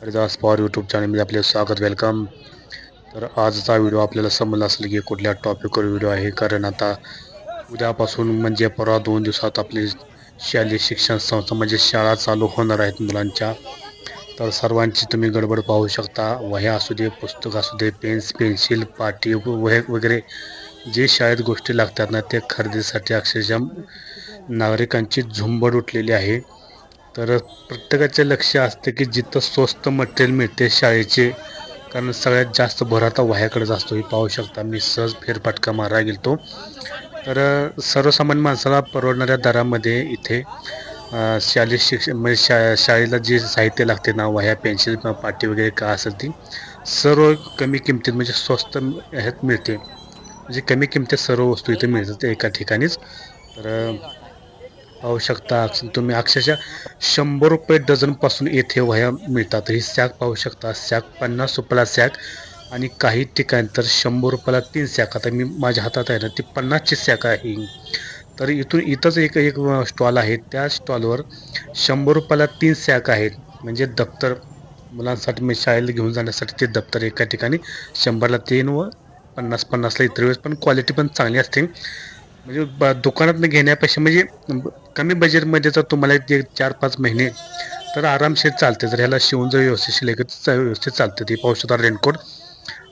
Haridas Pawar YouTube चॅनलमध्ये आपले स्वागत वेलकम तर आजचा व्हिडिओ आपल्याला समजला असेल की कुठल्या टॉपिकवर व्हिडिओ आहे. कारण आता उद्यापासून म्हणजे परवा दोन दिवसात आपली शालेय शिक्षण संस्था म्हणजे शाळा चालू होणार आहेत मुलांच्या. तर सर्वांची तुम्ही गडबड पाहू शकता. वह्या असू दे पुस्तक असू दे पेन्स पेन्सिल पाटी वह वगैरे जे शाळेत गोष्टी लागतात ना ते खरेदीसाठी अक्षरशः नागरिकांची झुंबड उठलेली आहे. तर प्रत्येकाचे लक्ष असते की जिथं स्वस्त मटेरियल मिळते शाळेचे कारण सगळ्यात जास्त भर आता वह्याकडेच असतो. हे पाहू शकता मी सहज फेरफटका मारा गेलतो. तर सर्वसामान्य माणसाला परवडणाऱ्या दरामध्ये इथे शालेय शिक्षण म्हणजे शा शाळेला जे साहित्य लागते ना वह्या पेन्सिल किंवा पाटी वगैरे का असेल ती सर्व कमी किमतीत म्हणजे स्वस्त ह्यात मिळते. म्हणजे कमी किमतीत सर्व वस्तू इथे मिळतात एका ठिकाणीच. तर पाहू शकता तुम्ही अक्षरशः शंभर रुपये डझनपासून येथे वह्या मिळतात. ही सॅक पाहू शकता. सॅक पन्नास रुपयाला सॅक आणि काही ठिकाणी तर शंभर रुपयाला तीन सॅक. आता मी माझ्या हातात आहे ना ती पन्नासची सॅक आहे. तर इथून इथंच एक एक स्टॉल आहे. त्या स्टॉलवर शंभर रुपयाला तीन सॅक आहेत. म्हणजे दप्तर मुलांसाठी मी शाळेला घेऊन जाण्यासाठी ते दप्तर एका ठिकाणी शंभरला तीन व पन्नास पन्नासला इतर वेळेस. पण क्वालिटी पण चांगली असते. म्हणजे ब दुकानातनं घेण्यापेक्षा म्हणजे कमी बजेटमध्ये जर तुम्हाला ते चार पाच महिने तर आरामशीर चालते. जर ह्याला शिवून जर व्यवस्थित शिलाई व्यवस्थित चालते. ती पाहू शकता रेनकोट.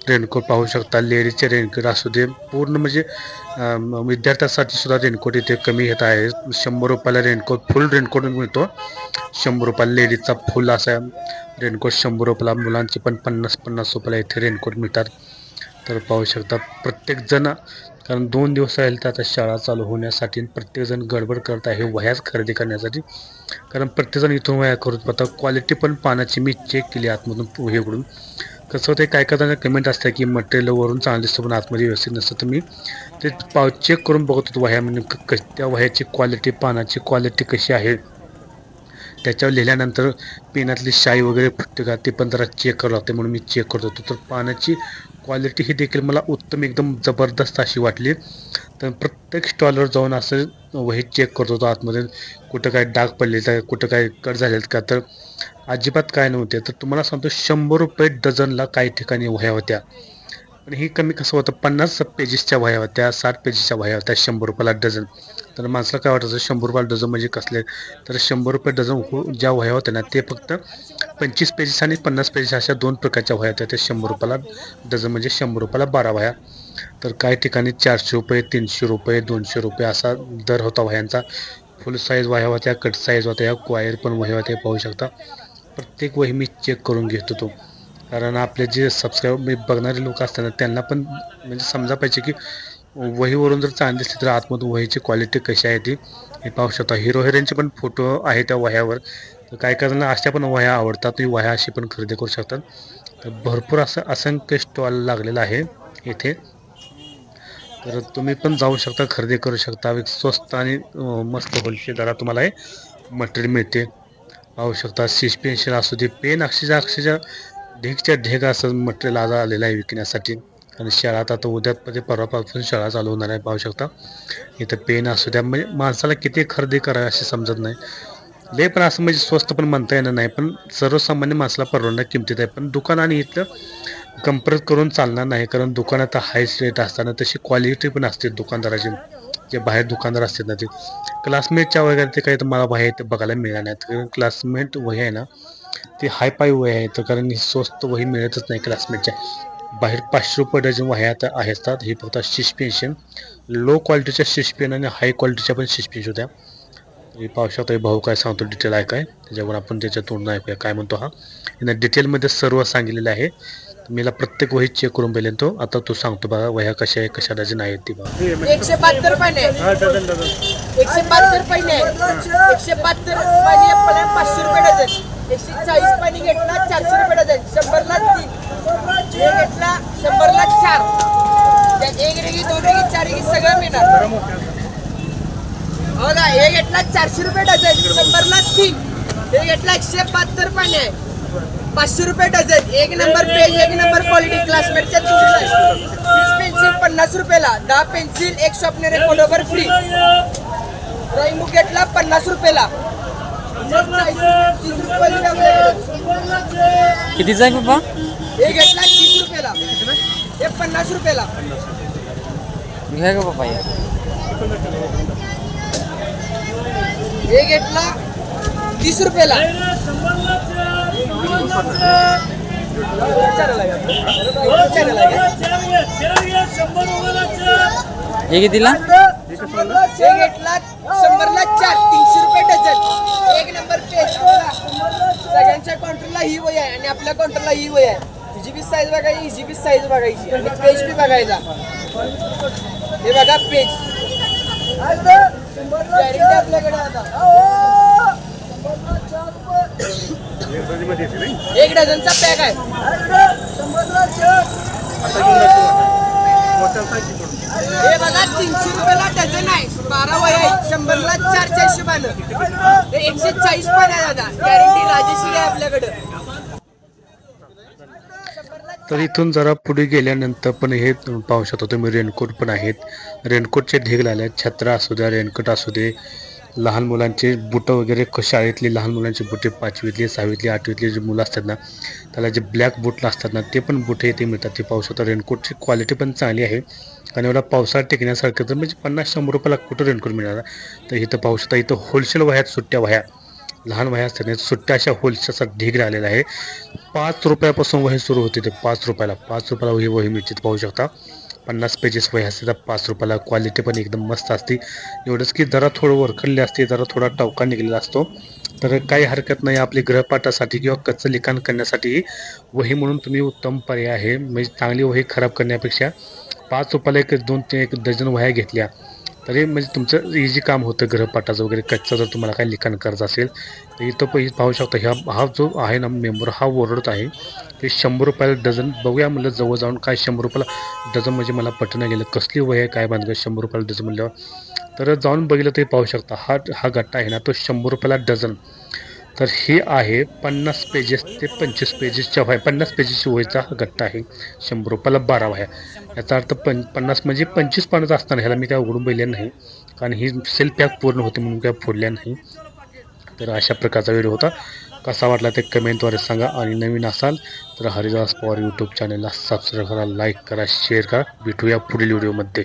रेनकोट पाहू शकता. लेडीजचे रेनकोट असू दे. पूर्ण म्हणजे विद्यार्थ्यासाठी विद्यार्थ्यांसाठी सुद्धा रेनकोट इथे कमी घेत आहे. शंभर रुपयाला रेनकोट फुल रेनकोट मिळतो. शंभर रुपयाला लेडीजचा फुल असा रेनकोट शंभर रुपयाला मुलांचे पण पन्नास पन्नास रुपयाला इथे रेनकोट मिळतात. तर पाहू शकता. प्रत्येकजण कारण दोन दिवस राहिले तर आता शाळा चालू होण्यासाठी प्रत्येकजण गडबड करत आहे वह्याच खरेदी करण्यासाठी. कारण प्रत्येकजण इथून वह्या करत आता क्वालिटी पण पानाची मी चेक केली आतमधून हे उघडून. कसं होतं काय करताना कमेंट असतं की मटेरियलवरून चांगलं दिसतं पण आतमध्ये व्यवस्थित नसतं. तर मी ते पाव चेक करून बघत होतो वह्या म्हणजे क- क- त्या वह्याची क्वालिटी पानाची क्वालिटी कशी आहे. त्याच्यावर लिहिल्यानंतर पेनातली शाई वगैरे फुटते का ते पण जरा चेक करावं लागते म्हणून मी चेक करत होतो. तर पानाची क्वालिटी ही देखील मला उत्तम एकदम जबरदस्त अशी वाटली. तर प्रत्येक स्टॉलवर जाऊन असं वही चेक करत होतो आतमध्ये. कुठं काय डाग पडले तर कुठं काय कट झालेत का? तर अजिबात काय नव्हते. तर तुम्हाला सांगतो शंभर रुपये डझनला काही ठिकाणी वह्या होत्या. पण हे कमी कसं होतं पन्नास पेजेसच्या वह्या होत्या साठ पेजेसच्या वह्या होत्या शंभर रुपयाला डझन. तर माणसाला काय वाटायचं शंभर रुपयाला डझन म्हणजे कसले? तर शंभर रुपये डझन हो ज्या वह्या होत्या ना ते फक्त पंचवीस पेजेस आणि पन्नास पेजेस अशा दोन प्रकारच्या वह्या होत्या. त्या शंभर रुपयाला डझन म्हणजे शंभर रुपयाला बारा वह्या. तर काही ठिकाणी चारशे रुपये तीनशे रुपये दोनशे रुपये असा दर होता वह्यांचा. फुल साईज वह्या होत्या कट साईज होत्या क्वायर पण वह्या होत्या पाहू शकता. प्रत्येक वही मी चेक करून घेत होतो. कारण आपले जे सबस्क्राईब मी बघणारे लोक असतात ना त्यांना पण म्हणजे समजा पाहिजे की वहीवरून जर चांगली दिसली तर आतमधून वहीची क्वालिटी कशी आहे ती? हे पाहू शकता. हिरो हिरोईनचे पण फोटो आहे त्या वह्यावर. तर काही काही अशा पण वह्या आवडतात. तुम्ही वह्या अशी पण खरेदी करू शकतात तर भरपूर असं असंख्य स्टॉल लागलेला आहे इथे. तर तुम्ही पण जाऊ शकता खरेदी करू शकता. स्वस्त आणि मस्त होलसेल दरात तुम्हाला हे मटेरियल मिळते. पाहू शकता सिश पेन्शिल असू दे पेन अक्षरशः अक्षरशः ढेकच्या ढेक असं मटेरियल आज आलेलं आहे विकण्यासाठी. आणि शाळा आता उद्यामध्ये म्हणजे परवापासून शाळा चालू होणार आहे पाहू शकता. इथं पेन असू द्या म्हणजे माणसाला किती खरेदी करावी असे समजत नाही. लय पण असं म्हणजे स्वस्त पण म्हणता येणार नाही पण सर्वसामान्य माणसाला परवडणार किमतीत आहे. पण दुकान आणि इथलं कंपेअर करून चालणार नाही कारण दुकानात हायस्ट रेट असताना तशी क्वालिटी पण असते दुकानदाराची. जे बाहेर दुकानदार असतात ना ते. क्लासमेटच्या वगैरे ते काही तर मला बाहेर ते बघायला मिळणार नाहीत कारण क्लासमेट वही आहे ना ती हाय पाय वही आहे तर कारण ही स्वस्त वही मिळतच नाही क्लासमेटच्या बाहेर पाचशे रुपये डझन वह्या आता असतात ही फक्त शिश पेन्शन लो क्वालिटीच्या शिश पेन आणि हाय क्वालिटीच्या पण शिश पेन्शन होत्या. हे पाहू शकता हे भाऊ काय सांगतो डिटेल आहे काय? त्याच्यावर आपण त्याच्या तोंड ऐकूया. काय म्हणतो हा? यानं डिटेलमध्ये सर्व सांगितलेलं आहे. मीला प्रत्येक वही चेक करून पाहिले तो. आता तू सांगतो बघा वह्या कशा आहे कशा डझन आहेत ती बघा. एकशे बहात्तर पाणी एकशे बहात्तर पाणी एकशे बहात्तर पाणी आपल्याला पाचशे रुपये डझन. एकशे चाळीस पाणी घेतला चारशे रुपये डझन. शंभरला तीन. घेतला शंभरला चार. त्यात एक रेगी दोन रेगी चार रेगी सगळं मिळणार. हो ना हे घेतला चारशे रुपये डझन शंभरला तीन. हे घेतला एकशे बहात्तर पाणी आहे पाचशे रुपये डझन. एक नंबर पेज एक नंबर क्वालिटी क्लासमेटच्या तीस पेन्सिल पन्नास रुपयाला दहा पेन्सिल एक शॉपनेर एक फोटोवर फ्री ड्रॉइंग बुक घेतला पन्नास रुपयाला. कितीचा आहे पप्पा? हे घेतला रुपयाला? हे पन्नास रुपयाला. घ्या का पप्पा या हे घेतला तीस रुपयाला. हे कितीला हे घेतला शंभरला चार तीनशे रुपये डझन. एक नंबर पेज सगळ्यांच्या काउंटरला ही वय आहे आणि आपल्या काउंटरला ही वय आहे. जी बी साईज बघायची हिची बी साईज बघायची. आणि पेज बी बघायचा. हे बघा पेज Guarantee आपल्याकडे आता. एक डझनचा पॅक आहे. हे बघा तीनशे रुपयाला डझन आहे. बारा वय आहे शंभरला चारच्या चारशे पानं एकशे चाळीस पण आहे दादा. गॅरंटी राजेश्री आहे आपल्याकडं. तर इथून जरा पुढे गेल्यानंतर पण हे पाहू शकतो तुम्ही रेनकोट पण आहेत. रेनकोटचे ढीग लागले आहेत छत्रा असू द्या रेनकोट असू दे. लहान मुलांचे बुटं वगैरे क- शाळेतली लहान मुलांची बुटे पाचवीतली सहावीतली आठवीतली जे मुलं असतात ना त्याला जे ब्लॅक बूट असतात ना ते पण बुटे इथे मिळतात. ते पाहू शकतो रेनकोटची क्वालिटी पण चांगली आहे. आणि एवढा पावसाळा टिकण्यासारखं तर म्हणजे पन्नास शंभर रुपयाला कुठं रेनकोट मिळणार? तर इथं पाहू शकता इथं होलसेल वह्यात सुट्ट्या वह्या लहान वह्या असतात ना, सुट्ट्या अशा होलसेलचा ढीग राहिलेला आहे. पाच रुपयापासून वही सुरू होते. ते पाच रुपयाला पाच रुपयाला वही वही मिळते पाहू शकता. पन्नास पेजेस वही असते तर पाच रुपयाला क्वालिटी पण एकदम मस्त असते. एवढंच की जरा थोडं वरखडले असते जरा थोडा टवका निघलेला असतो. तर काही हरकत नाही आपली ग्रहपाठासाठी किंवा कच्चं लिखाण करण्यासाठी वही म्हणून तुम्ही उत्तम पर्याय आहे. म्हणजे चांगली वही खराब करण्यापेक्षा पाच रुपयाला एक दोन ते एक डझन वह्या घेतल्या. तरी म्हणजे तुमचं इझी काम होतं ग्रहपाठाचं वगैरे. कच्चं जर तुम्हाला काही लिखाण करायचं असेल तर इथं पण पाहू शकता ह्या हा जो आहे ना मेंबर हा ओरडत आहे ते शंभर रुपयाला डझन बघूया म्हणलं जवळ जाऊन काय शंभर रुपयाला डझन म्हणजे मला पटणं गेलं. कसली वय आहे काय बांधलं शंभर रुपयाला डझन म्हणल्यावर तर जाऊन बघितलं तरी पाहू शकता हा हा गट्टा आहे ना तो शंभर रुपयाला डझन. तर हे आहे पन्नास पेजेस ते पंचवीस पेजेसच्या वह्या. पन्नास पेजेसची वहीचा हा गट्टा आहे. शंभर रुपयाला बारा वह्या. याचा अर्थ पं पन्नास म्हणजे पंचवीस पानाचं असताना ह्याला मी काय उघडून बघितलं नाही. कारण ही सेल पॅक पूर्ण होते म्हणून काय फोडल्या नाही. तर अशा प्रकारचा व्हिडिओ होता. कसा वाटला ते कमेंटद्वारे सांगा. आणि नवीन असाल तर हरिदास पवार यूट्यूब चॅनलला सबस्क्राईब करा लाईक करा शेअर करा. भेटूया पुढील व्हिडिओमध्ये